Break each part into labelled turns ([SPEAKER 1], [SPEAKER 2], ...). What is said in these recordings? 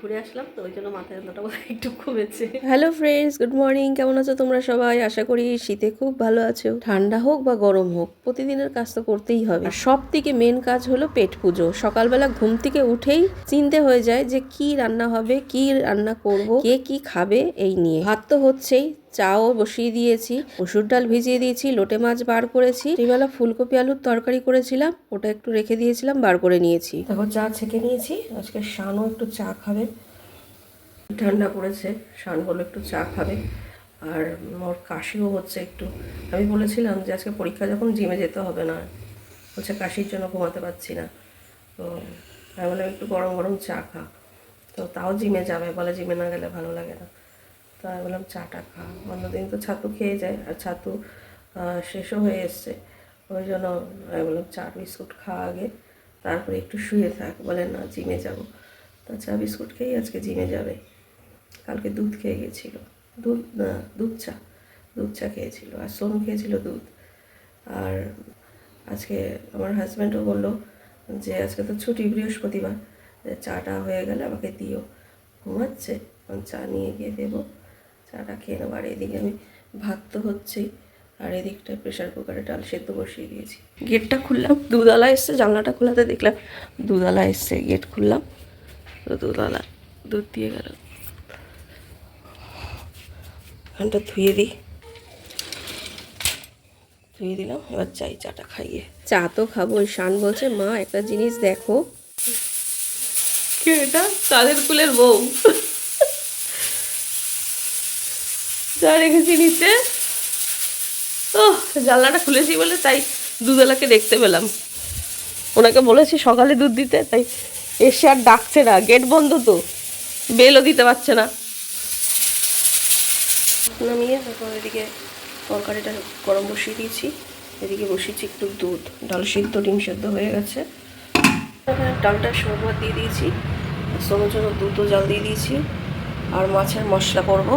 [SPEAKER 1] ঘুরে আসলাম, তো ওই জন্য মাথা যন্ত্রণাটা বোধহয় একটু কমেছে।
[SPEAKER 2] হ্যালো ফ্রেন্ডস গুড মর্নিং কেমন আছো তোমরা সবাই? আশা করি শীতে খুব ভালো আছো। ঠান্ডা হোক বা গরম হোক, প্রতিদিনের কাজ তো করতেই হবে। সব থেকে মেন কাজ হলো পেট পুজো। সকালবেলা ঘুম থেকে উঠেই চিনতে হয়ে যায় যে কি রান্না হবে, কি রান্না করব, কে কি খাবে, এই নিয়ে। ভাত তো হচ্ছেই চাও বসিয়ে দিয়েছি, মসুর ডাল ভিজিয়ে দিয়েছি, লোটে মাছ বার করেছি এইবেলা ফুলকপি আলুর তরকারি করেছিলাম, ওটা একটু রেখে দিয়েছিলাম, বার করে নিয়েছি। দেখো, চা ছেঁকে নিয়েছি, আজকে শানও একটু চা খাবে। ঠান্ডা পড়েছে, শান বলে একটু চা খাবে, আর ওর কাশিও হচ্ছে একটু। আমি বলেছিলাম যে আজকে পরীক্ষা যখন জিমে যেতে হবে না হচ্ছে কাশির জন্য ঘুমাতে পারছি না। তো আমি বললাম, একটু গরম গরম চা খা। তো তাও জিমে যাবে, বলে জিমে না গেলে ভালো লাগে না। তো আমি বললাম, চাটা খা। অন্যদিন তো ছাতু খেয়ে যায় আর ছাতু শেষও হয়ে এসছে। ওই জন্য আমি বললাম, চা, বিস্কুট খা আগে, তারপরে একটু শুয়ে থাক। বলে, না, জিমে যাব। তা চা, বিস্কুট খেয়েই আজকে জিমে যাবে। কালকে দুধ খেয়ে গেছিল। দুধ, না, দুধ চা দুধ চা খেয়েছিল। আর সোম খেয়েছিল দুধ। আর আজকে আমার হাজব্যান্ডও বলল যে, আজকে তো ছুটি, বৃহস্পতিবার। চাটা হয়ে গেলে আমাকে দিও। ঘুমাচ্ছে চা নিয়ে গিয়ে দেবো। চাটা খেয়ে নেব। আর এদিকে আমি ভাত তো হচ্ছেই। আর এদিকটা প্রেশার কুকারে ডাল সেদ্ধ বসিয়ে দিয়েছি। গেটটা খুললাম দুধালা এসছে জানলাটা খোলাতে দেখলাম দুধালা এসছে গেট খুললাম তো দুধালা দুধ দিয়ে গেল। এখানটা ধুয়ে দিই। ধুয়ে দিলাম এবার চাই চাটা খাইয়ে। চা তো খাব ওই শান বলছে মা একটা জিনিস দেখো।
[SPEAKER 1] কি এটা? তাদের ফুলের বউ।
[SPEAKER 2] চা রেখেছি নিচে।
[SPEAKER 1] ও জানলাটা খুলেছি বলে তাই দুধওয়ালাকে দেখতে পেলাম। ওনাকে বলেছি সকালে দুধ দিতে, তাই এসে আর ডাকছে না। গেট বন্ধ তো, বেলও দিতে পারছে না। নামিয়ে তারপর এদিকে তরকারিটা গরম বসিয়ে দিয়েছি। এদিকে বসিয়েছি একটু দুধ। ডাল সিদ্ধ, ডিম সেদ্ধ হয়ে গেছে। ডালটা সরবত দিয়ে দিয়েছি। সোনোর জন্য দুধও জাল দিয়ে দিয়েছি। আর মাছের মশলা করব।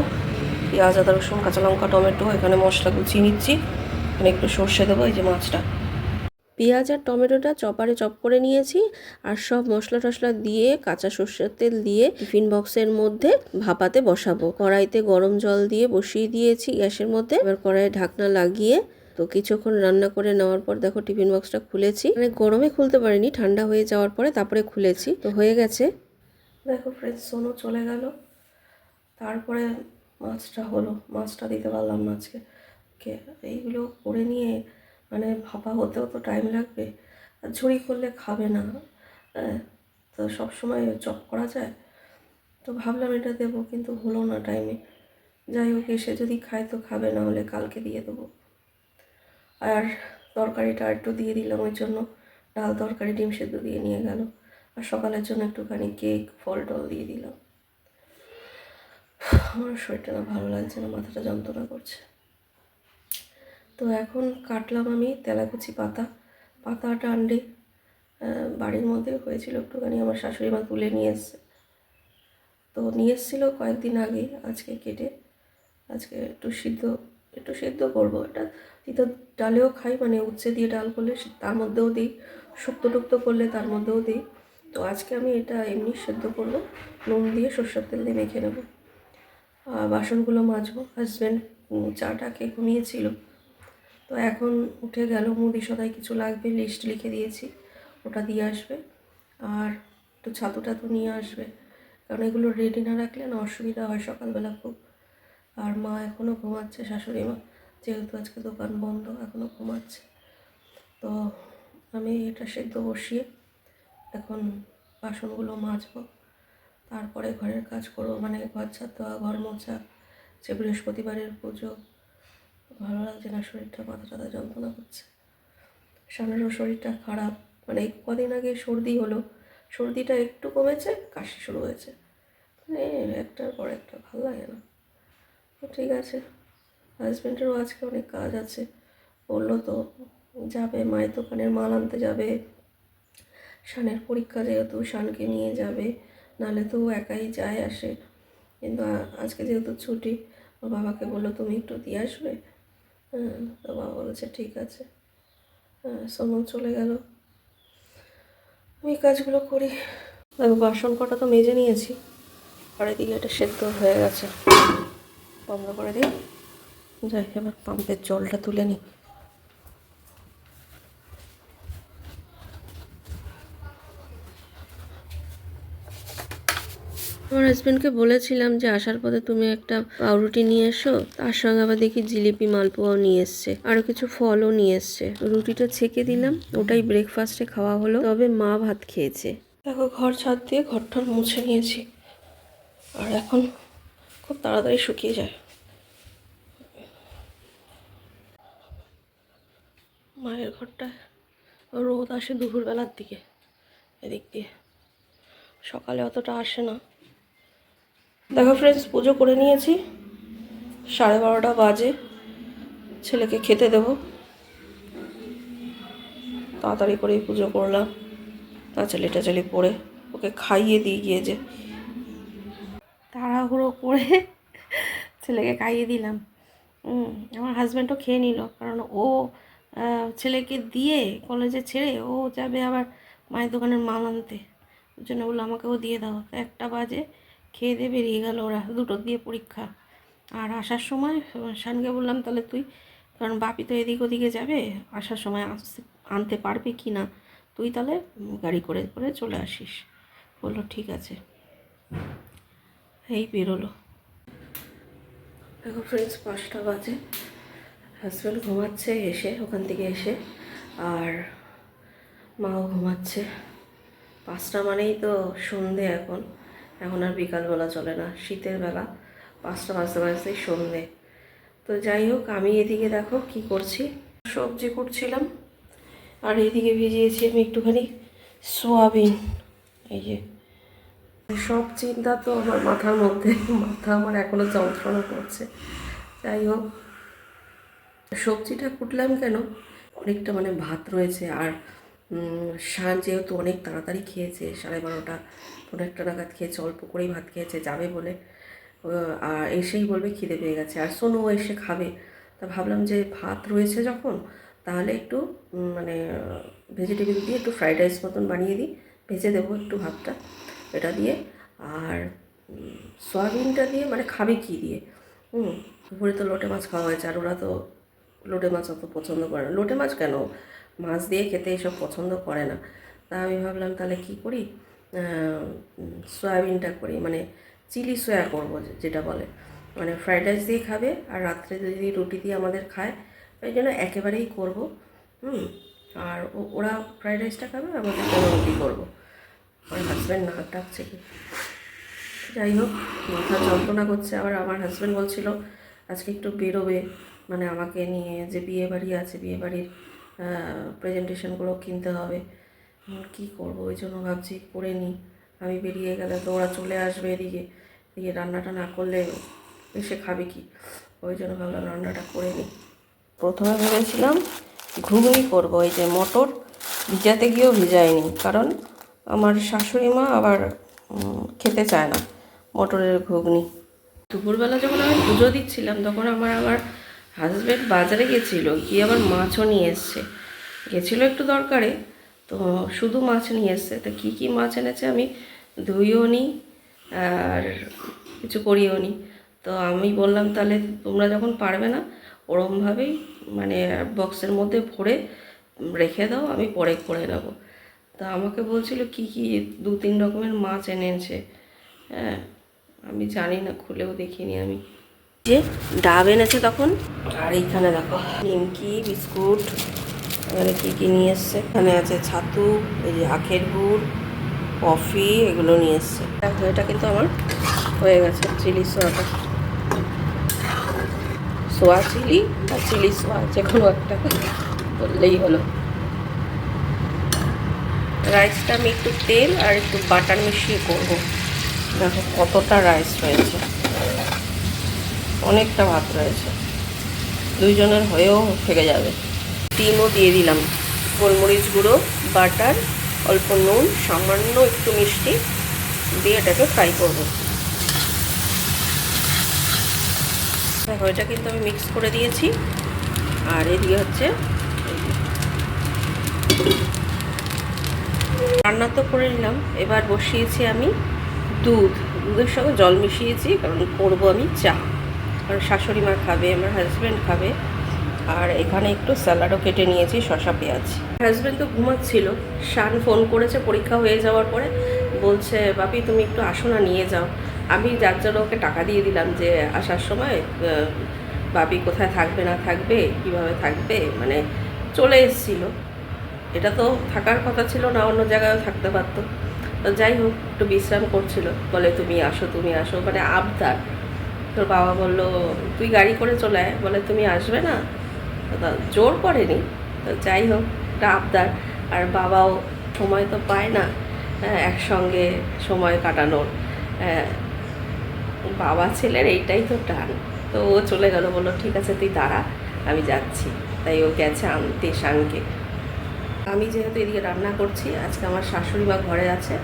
[SPEAKER 1] পেঁয়াজ, আদা, রসুন, কাঁচা লঙ্কা, টমেটো, এখানে মশলা গুছিয়ে নিচ্ছি। এখানে একটু সর্ষে দেবো, এই যে মাছটা।
[SPEAKER 2] পেঁয়াজ আর টমেটোটা চপারে চপ করে নিয়েছি আর সব মশলা টশলা দিয়ে, কাঁচা সর্ষের তেল দিয়ে, টিফিন বক্সের মধ্যে ভাপাতে বসাবো। কড়াইতে গরম জল দিয়ে বসিয়ে দিয়েছি গ্যাসের মধ্যে। এবার কড়াইয়ে ঢাকনা লাগিয়ে তো কিছুক্ষণ রান্না করে নেওয়ার পর দেখো টিফিন বক্সটা খুলেছি। মানে গরমে খুলতে পারিনি, ঠান্ডা হয়ে যাওয়ার পরে তারপরে খুলেছি। তো হয়ে গেছে। দেখো ফ্রেন্ড সোনো চলে গেল। তারপরে মাছটা হলো, মাছটা দিতে পারলাম না আজকে। কে এইগুলো করে নিয়ে মানে ভাপা হতেও তো টাইম লাগবে। আর ঝুড়ি করলে খাবে না। হ্যাঁ তো সব সময় চপ করা যায়। তো ভাবলাম এটা দেবো, কিন্তু হলো না টাইমে যাই হোক, এসে যদি খায় তো খাবে, না হলে কালকে দিয়ে দেবো। আর তরকারিটা একটু দিয়ে দিলাম, ওই জন্য ডাল তরকারি, ডিম সেদ্ধ দিয়ে নিয়ে গেল। আর সকালের জন্য একটুখানি কেক ফল টল দিয়ে দিলাম। আমার শরীরটা না ভালো লাগছে না মাথাটা যন্ত্রণা করছে। তো এখন কাটলাম আমি তেলাকুচি পাতা। পাতা ডান্ডি আহ, বাড়ির মধ্যে হয়েছিল একটুখানি আমার শাশুড়ি মা তুলে নিয়ে এসছে। তো নিয়ে এসেছিল কয়েকদিন আগে আজকে কেটে আজকে একটু সিদ্ধ একটু সিদ্ধ করব। এটা তিতো ডালেও খাই মানে উচ্ছে দিয়ে ডাল করলে তার মধ্যেও দিই। শুক্তো টুক্তো করলে তার মধ্যেও দিই। তো আজকে আমি এটা এমনি সেদ্ধ করব নুন দিয়ে সর্ষের তেল দিয়ে মেখে নেব। বাসনগুলো মাজবো। হাজব্যান্ড চাটা খেয়ে ঘুমিয়েছিল। তো এখন উঠে গেল মুদি সদাই কিছু লাগবে লিস্ট লিখে দিয়েছি, ওটা দিয়ে আসবে। আর একটু ছাতু টাতু নিয়ে আসবে। কারণ এগুলো রেডি না রাখলে না অসুবিধা হয় সকালবেলা খুব। আর মা এখনও ঘুমাচ্ছে, শাশুড়ি মা, যেহেতু আজকে দোকান বন্ধ এখনও ঘুমাচ্ছে। তো আমি এটা সেদ্ধ বসিয়ে এখন বাসনগুলো মাজবো। তারপরে ঘরের কাজ করব মানে ঘর ছাদ দেওয়া, ঘর মোছা, যে বৃহস্পতিবারের পুজো। ভালো লাগছে না, শরীরটা মাথা টাথা যন্ত্রণা করছে। সামনেরও শরীরটা খারাপ। মানে কদিন আগে সর্দি হলো। সর্দিটা একটু কমেছে, কাশি শুরু হয়েছে। মানে একটার পর একটা, ভালো লাগে না। তো ঠিক আছে। হাজব্যান্ডেরও আজকে অনেক কাজ আছে। বলল তো, যাবে, মায়ের দোকানের মাল আনতে যাবে। শানের পরীক্ষা যেহেতু, শানকে নিয়ে যাবে। নাহলে তো ও একাই যায় আসে। কিন্তু আজকে যেহেতু ছুটি, ওর বাবাকে বলল, তুমি একটু দিয়ে আসবে? হ্যাঁ তো বাবা বলেছে, ঠিক আছে। হ্যাঁ সোনু চলে গেল। আমি কাজগুলো করি। দেখো, বাসন কটা তো মেজে নিয়েছি। আর এদিকে এটা সেদ্ধ হয়ে গেছে। বন্ধ করে দিই। যাই, এবার পাম্পের জলটা তুলে নিই। আমার হাজব্যান্ডকে বলেছিলাম যে আসার পথে তুমি একটা পাউরুটি নিয়ে এসো, তার সঙ্গে আবার দেখি জিলিপি মালপোয়াও নিয়ে এসছে, আরও কিছু ফলও নিয়ে এসছে। রুটিটা ছেঁকে দিলাম, ওটাই ব্রেকফাস্টে খাওয়া হলো, তবে মা ভাত খেয়েছে। দেখো, ঘর ছাদ দিয়ে ঘরটার মুছে নিয়েছি, আর এখন খুব তাড়াতাড়ি শুকিয়ে যায়। মায়ের ঘরটায় রোদ আসে দুপুরবেলার দিকে, এদিক দিয়ে। সকালে অতটা আসে না। দেখো ফ্রেন্ডস পুজো করে নিয়েছি। সাড়ে বারোটা বাজে। ছেলেকে খেতে দেবো। তাড়াতাড়ি করেই পুজো করলাম। নাচালি টাচালি পরে ওকে খাইয়ে দিয়ে গিয়ে যে তাড়াহুড়ো করে ছেলেকে খাইয়ে দিলাম। আমার হাজব্যান্ডও খেয়ে নিল। কারণ ও ছেলেকে দিয়ে কলেজে ছেড়ে ও যাবে আবার মায়ের দোকানের মাল আনতে। ওই জন্য বলল আমাকেও দিয়ে দাও। একটা বাজে। খেয়ে দিয়ে বেরিয়ে গেল ওরা দুটো দিয়ে পরীক্ষা। আর আসার সময়, শানকে বললাম, তাহলে তুই, কারণ বাপি তো এদিক ওদিকে যাবে, আসার সময় আসতে আনতে পারবে কি না? তুই তাহলে গাড়ি করে করে চলে আসিস। বলল, ঠিক আছে। এই বেরোলো। দেখো ফ্রেন্ডস পাঁচটা বাজে। হাজব্যান্ড ঘুমাচ্ছে এসে, ওখান থেকে এসে, আর মাও ঘুমাচ্ছে। পাঁচটা মানেই তো সন্ধে এখন। এখন আর বিকালবেলা চলে না, শীতের বেলা, পাঁচটা বাজতে বাজতেই সন্ধে। তো যাই হোক, আমি এদিকে দেখো কি করছি। সবজি করছিলাম আর এদিকে ভিজিয়েছি আমি একটুখানি সোয়াবিন। এই যে, সব চিন্তা তো আমার মাথার মধ্যে, মাথা আমার এখনও যন্ত্রণা করছে। যাই হোক, সবজিটা কুটলাম কেন? অনেকটা মানে ভাত রয়েছে, আর শান যেহেতু অনেক তাড়াতাড়ি খেয়েছে, সাড়ে বারোটা, পনেরো একটা নাগাদ খেয়েছে, অল্প করেই ভাত খেয়েছে, যাবে বলে। আর এসেই বলবে খিদে পেয়ে গেছে। আর সোনুও এসে খাবে। তা ভাবলাম যে ভাত রয়েছে যখন, তাহলে একটু মানে ভেজিটেবিল দিয়ে একটু ফ্রাইড রাইস মতন বানিয়ে দিই। ভেজে দেবো একটু ভাতটা, এটা দিয়ে। আর সয়াবিনটা দিয়ে মানে খাবে কী দিয়ে? হুম দুপুরে তো লোটে মাছ খাওয়া হয়েছে, আর ওরা তো লোটে মাছ অত পছন্দ করে না। লোটে মাছ কেন? মাছ দিয়ে খেতে এসব পছন্দ করে না। তা আমি ভাবলাম, তাহলে কি করি? সয়াবিনটা করি মানে চিলি সয়া করব যেটা বলে। মানে ফ্রাইড রাইস দিয়ে খাবে আর রাত্রে যদি রুটি দিয়ে আমাদের খায় ওই জন্য একেবারেই করব, হুম? আর ওরা ফ্রাইড রাইসটা খাবে আমাদের জন্য রুটি করব। আমার হাজব্যান্ড নাক ডাকছে কি? যাই হোক, মাথা যন্ত্রণা করছে। আবার আমার হাজব্যান্ড বলছিল, আজকে একটু বেরোবে। মানে আমাকে নিয়ে যে বিয়ে বাড়ি আছে বিয়ে বাড়ির প্রেজেন্টেশনগুলো কিনতে হবে। কী করব? ওই জন্য ভাবছি করে নিই আমি বেরিয়ে গেলে তো ওরা চলে আসবে এদিকে। এদিকে রান্নাটা না করলে এসে খাবে কি? ওই জন্য ভাবলাম রান্নাটা করে নিই প্রথমে ভেবেছিলাম ঘুগনি করব, এই যে মটর। ভিজাতে গিয়েও ভিজাইনি, কারণ আমার শাশুড়ি মা আবার খেতে চায় না মটরের ঘুগনি। দুপুরবেলা যখন আমি পুজো দিচ্ছিলাম, তখন আমার আমার হাজব্যান্ড বাজারে গেছিল, গিয়ে আবার মাছও নিয়ে এসছে। গেছিল একটু দরকারে, তো শুধু মাছ নিয়ে এসছে। তো কী কী মাছ এনেছে আমি ধুইও নি, আর কিছু করিও নি। তো আমি বললাম, তাহলে তোমরা যখন পারবে না, ওরমভাবেই মানে বক্সের মধ্যে ভরে রেখে দাও, আমি পরে করে নেব। তা আমাকে বলছিল, কি কি দু তিন রকমের মাছ এনেছে? হ্যাঁ আমি জানি না, খুলেও দেখিনি আমি। যে ডাব এনেছে তখন। আর এইখানে দেখো, নিমকি, বিস্কুট এখানে কী কী নিয়ে এসছে? এখানে আছে ছাতু, এই যে আখের গুড়, কফি, এগুলো নিয়ে এসছে। দেখো, এটা কিন্তু আমার হয়ে গেছে, চিলি সোয়াটা সোয়া চিলি আর চিলি সোয়া, যে কোনো একটা বললেই হলো। রাইসটা আমি একটু তেল আর একটু বাটার মিশিয়ে করব। দেখো, কতটা রাইস রয়েছে অনেকটা ভাত রয়েছে। দুইজনের হয়েও থেকে যাবে। ডিমও দিয়ে দিলাম। গোলমরিচ গুঁড়ো, বাটার, অল্প নুন, সামান্য একটু মিষ্টি দিয়ে এটাকে ফ্রাই করব। দেখো এটা কিন্তু আমি মিক্স করে দিয়েছি। আর এদিকে হচ্ছে রান্না তো করে নিলাম। এবার বসিয়েছি আমি দুধ। দুধের সঙ্গে জল মিশিয়েছি, কারণ করব আমি চা। কারণ শাশুড়ি মা খাবে, আমার হাজব্যান্ড খাবে। আর এখানে একটু স্যালাডও কেটে নিয়েছি শশা পেঁয়াজ। হাজব্যান্ড তো ঘুমাচ্ছিল, শান ফোন করেছে, পরীক্ষা হয়ে যাওয়ার পরে বলছে, বাপি, তুমি একটু আসো না, নিয়ে যাও। আমি যার জন্য ওকে টাকা দিয়ে দিলাম যে, আসার সময় বাপি কোথায় থাকবে, না থাকবে, কীভাবে থাকবে? মানে চলে এসেছিল। এটা তো থাকার কথা ছিল না, অন্য জায়গায়ও থাকতে পারতো। তো যাই হোক, একটু বিশ্রাম করছিল। বলে, তুমি আসো তুমি আসো। মানে আবদার। তোর বাবা বলল তুই গাড়ি করে চলে আয়। বলে তুমি আসবে না? জোর করেনি। তো যাই হোক একটা আবদার। আর বাবাও সময় তো পায় না হ্যাঁ, একসঙ্গে সময় কাটানোর। হ্যাঁ, বাবা ছেলের এইটাই তো টান। তো ও চলে গেল বলল ঠিক আছে তুই দাঁড়া আমি যাচ্ছি। তাই ও গেছে আনতে শানকে আমি যেহেতু এদিকে রান্না করছি আজকে আমার শাশুড়ি মা ঘরে আছে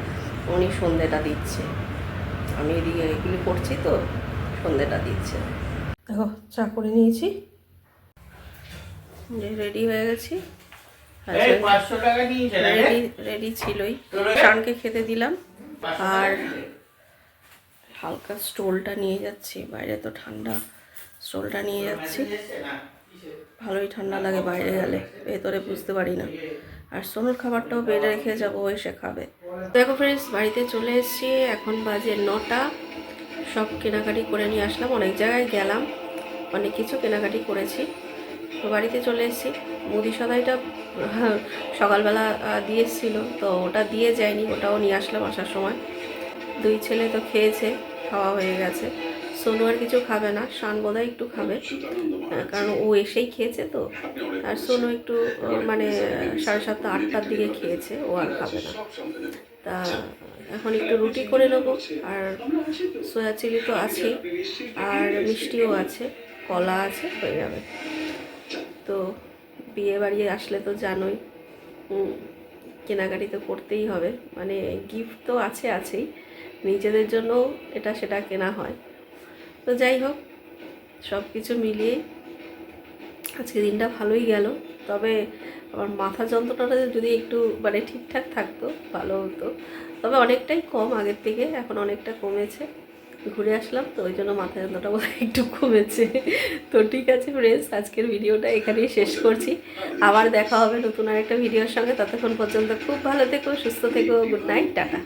[SPEAKER 2] উনি সন্ধেটা দিচ্ছে। আমি এদিকে এগুলি করছি তো। সন্ধেটা দিচ্ছে। দেখো চা করে নিয়েছি। রেডি হয়ে গেছি? রেডি রেডি ছিলই। শানকে খেতে দিলাম। আর হালকা স্টোলটা নিয়ে যাচ্ছি। বাইরে তো ঠান্ডা স্টোলটা নিয়ে যাচ্ছি। ভালোই ঠান্ডা লাগে বাইরে গেলে। ভেতরে বুঝতে পারি না। আর সোনুর খাবারটাও বেড়ে রেখে যাব এসে খাবে। দেখো ফ্রেন্ডস বাড়িতে চলে এসেছি। এখন বাজে নটা। সব কেনাকাটি করে নিয়ে আসলাম। অনেক জায়গায় গেলাম, অনেক কিছু কেনাকাটি করেছি। তো বাড়িতে চলে এসেছি। মুদি সদাইটা সকালবেলা দিয়ে তো ওটা দিয়ে যায়নি, ওটাও নিয়ে আসলাম আসার সময়। দুই ছেলে তো খেয়েছে, খাওয়া হয়ে গেছে। সোনু আর কিছু খাবে না, শান বোধহয় একটু খাবে। কারণ ও এসেই খেয়েছে তো। আর সোনু একটু মানে সাড়ে সাতটা, আটটার দিকে খেয়েছে, ও আর খাবে না। তা এখন একটু রুটি করে নেব, আর সোয়া চিলি তো আছে, আর মিষ্টিও আছে, কলা আছে, হয়ে যাবে। তো বিয়ে বাড়ি আসলে তো জানোই কেনাকাটি তো করতেই হবে। মানে গিফট তো আছে, আছেই। নিজেদের জন্য এটা সেটা কেনা হয়। তো যাই হোক, সব কিছু মিলিয়ে আজকে দিনটা ভালোই গেল। তবে আমার মাথা যন্ত্রণাটা যদি একটু মানে ঠিকঠাক থাকতো, ভালো হতো, তবে অনেকটাই কম আগের থেকে, এখন অনেকটা কমেছে। ঘুরে আসলাম তো, ওই জন্য মাথা যন্ত্রণাটা বোধহয় একটু কমেছে। তো ঠিক আছে ফ্রেন্ডস আজকের ভিডিওটা এখানেই শেষ করছি। আবার দেখা হবে নতুন আরেকটা ভিডিওর সঙ্গে, ততক্ষণ পর্যন্ত খুব ভালো থেকো, সুস্থ থেকো গুড নাইট টাটা।